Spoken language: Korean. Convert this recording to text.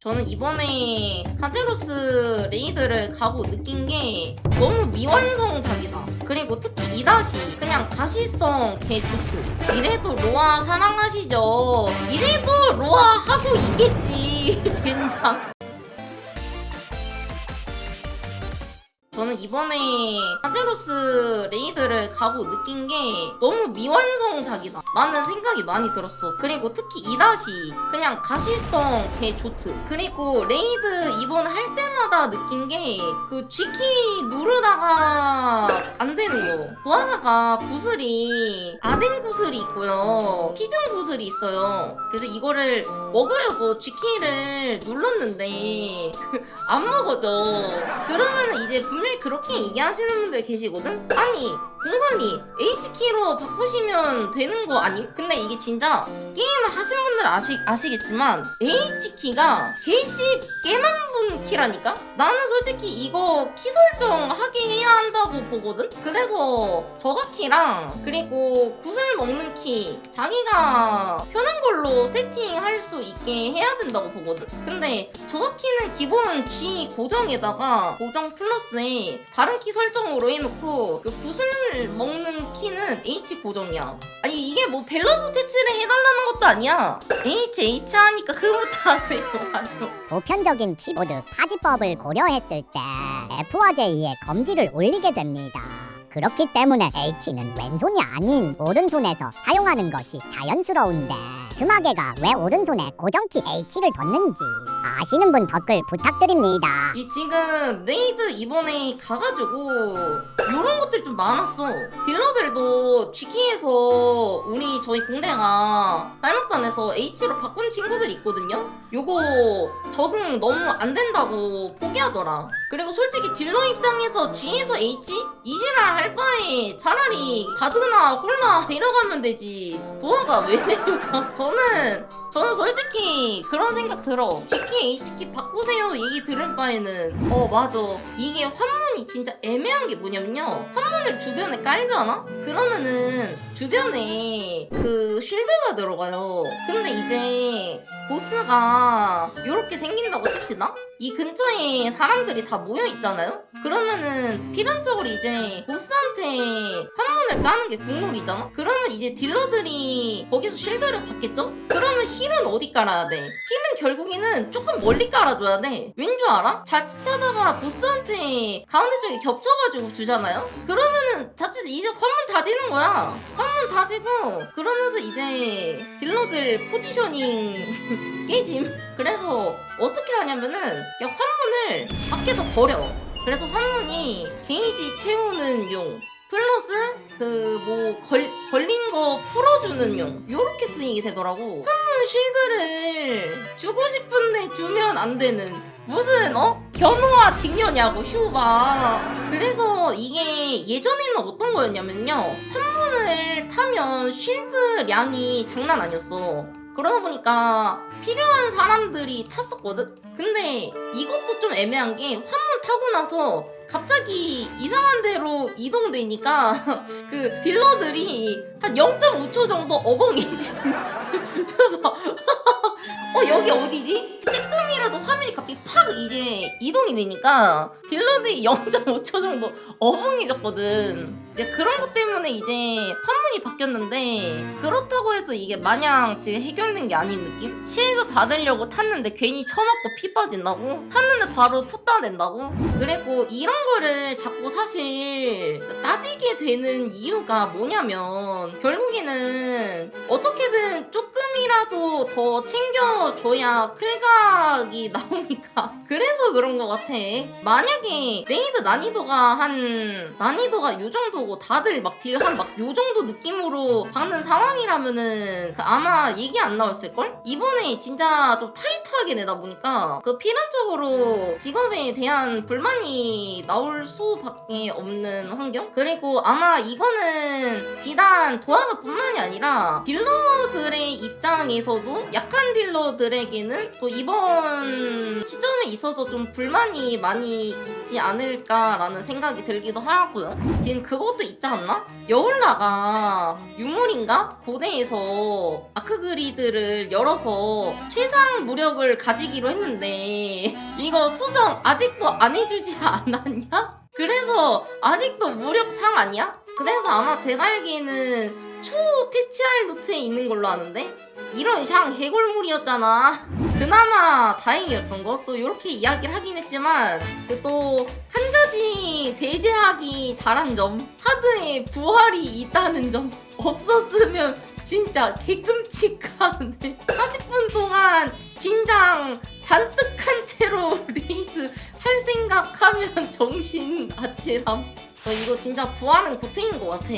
저는 이번에 카제로스 레이드를 가고 느낀 게 너무 미완성 작이다. 그리고 특히 이다시 그냥 가시성 개 좋트. 이래도 로아 사랑하시죠? 이래도 로아 하고 있겠지. 젠장. 저는 이번에 카제로스 레이드를 가고 느낀 게 너무 미완성작이다. 라는 생각이 많이 들었어. 그리고 특히 이다시 그냥 가시성 개 좋트. 그리고 레이드 이번에 할 때마다 느낀 게 그 G키 누르다가 안 되는 거 부하가가 구슬이 아덴 구슬이 있고요 피즌 구슬이 있어요 그래서 이거를 먹으려고 G키를 눌렀는데 안 먹어져. 그러면 이제 분명히 그렇게 얘기하시는 분들 계시거든? 아니, 공선이 H키로 바꾸시면 되는 거 아님? 근데 이게 진짜 게임을 하신 분들 아시, 아시겠지만 H키가 개시 개만분 키라니까? 나는 솔직히 이거 키 설정하게 해야 한다고 보거든? 그래서 저가 키랑 그리고 구슬 먹는 키 자기가 편한 걸로 세팅할 수 있게 해야 된다고 보거든? 근데 저가 키는 기본 G 고정에다가 고정 플러스에 다른 키 설정으로 해놓고 그 구슬 먹는 키는 H 고정이야. 아니 이게 뭐 밸런스 패치를 해달라는 것도 아니야. H H 하니까 흐뭇하네요. 보편적인 키보드 파지법을 고려했을 때 F와 J의 검지를 올리게 됩니다. 그렇기 때문에 H는 왼손이 아닌 오른손에서 사용하는 것이 자연스러운데 스마게가 왜 오른손에 고정키 H를 뒀는지 아시는 분 댓글 부탁드립니다. 이 지금 레이드 이번에 가가지고 이런 것들이 좀 많았어. 딜러들도 G키에서 우리 저희 공대가 쌀먹반에서 H로 바꾼 친구들이 있거든요. 요거 적응 너무 안 된다고 포기하더라. 그리고 솔직히 딜러 입장에서 G에서 H? 이지랄 할 바에 차라리 바드나 홀나 데려가면 되지. 도화가 왜 내려가? 저는 저는 솔직히 그런 생각 들어. G키 H키 바꾸세요 얘기 들을 바에는 어 맞아. 이게 환문이 진짜 애매한 게 뭐냐면요. 환문을 주변에 깔잖아? 그러면은 주변에 그 쉴드가 들어가요. 근데 이제 보스가 이렇게 생긴다고 칩시다. 이 근처에 사람들이 다 모여 있잖아요. 그러면은 필연적으로 이제 보스한테 환문을 까는 게 국룰이잖아. 그러면 이제 딜러들이 거기서 쉴드를 받겠죠? 그러면 힐은 어디 깔아야 돼? 힐은 결국에는 조금 멀리 깔아줘야 돼. 왠 줄 알아? 자칫하다가 보스한테 가운데 쪽에 겹쳐가지고 주잖아요. 그러면은 자칫 이제 관문 다 지는 거야. 관문 다지고 그러면서 이제 딜러들 포지셔닝 깨짐. 그래서 어떻게 하냐면은 그냥 환문을 밖에서 버려. 그래서 환문이 게이지 채우는 용. 플러스 그 뭐 걸린 거 풀어주는 용 요렇게 쓰이게 되더라고 환문 쉴드를 주고 싶은데 주면 안 되는 무슨 어 변호와 직녀냐고 휴바 그래서 이게 예전에는 어떤 거였냐면요 환문을 타면 쉴드량이 장난 아니었어 그러다 보니까 필요한 사람들이 탔었거든? 근데 이것도 좀 애매한 게 환문 타고 나서 갑자기 이상한 데로 이동되니까 그 딜러들이 한 0.5초 정도 어벙이지. 어 여기 어디지? 쬐끔이라도 화면이 갑자기 팍 이제 이동이 되니까 딜러들이 0.5초 정도 어벙이졌거든. 이제 그런 것 때문에 이제 환문이 바뀌었는데 그렇다고 해서 이게 마냥 지금 해결된 게 아닌 느낌? 실드 받으려고 탔는데 괜히 처맞고 피 빠진다고? 탔는데 바로 툭다 낸다고? 그리고 이런 거를 자꾸 사실 따지게 되는 이유가 뭐냐면 결국에는 어떻게든 조금이라도 더 챙겨줘야 클각이 나오니까 그래서 그런 것 같아 만약에 레이드 난이도가 한 난이도가 요 정도고 다들 막 딜 한 막 요 정도 느낌으로 박는 상황이라면은 그 아마 얘기 안 나왔을 걸? 이번에 진짜 좀 타이트하게 내다 보니까 그 필연적으로 직업에 대한 불만이 나올 수밖에 없는 환경? 그리고 아마 이거는 비단 도화가 뿐만이 아니라 딜러들의 입장에서도 약한 딜러들에게는 또 이번 시점에 있어서 좀 불만이 많이 있지 않을까라는 생각이 들기도 하고요. 지금 그것도 있지 않나? 여울라가 유물인가? 고대에서 아크그리드를 열어서 최상 무력을 가지기로 했는데 이거 수정 아직도 안 해주지 않았냐? 그래서 아직도 무력상 아니야? 그래서 아마 제가 알기에는 추 패치할 노트에 있는 걸로 아는데 이런 샹 해골물이었잖아. 그나마 다행이었던 거. 또 이렇게 이야기를 하긴 했지만 그또한 가지 대제하기 잘한 점 하드에 부활이 있다는 점 없었으면 진짜 개끔찍한데 40분 동안 긴장 잔뜩 한 채로 레이드 할 생각하면 정신 아찔함. 어, 이거 진짜 부활은 고탱인 것 같아.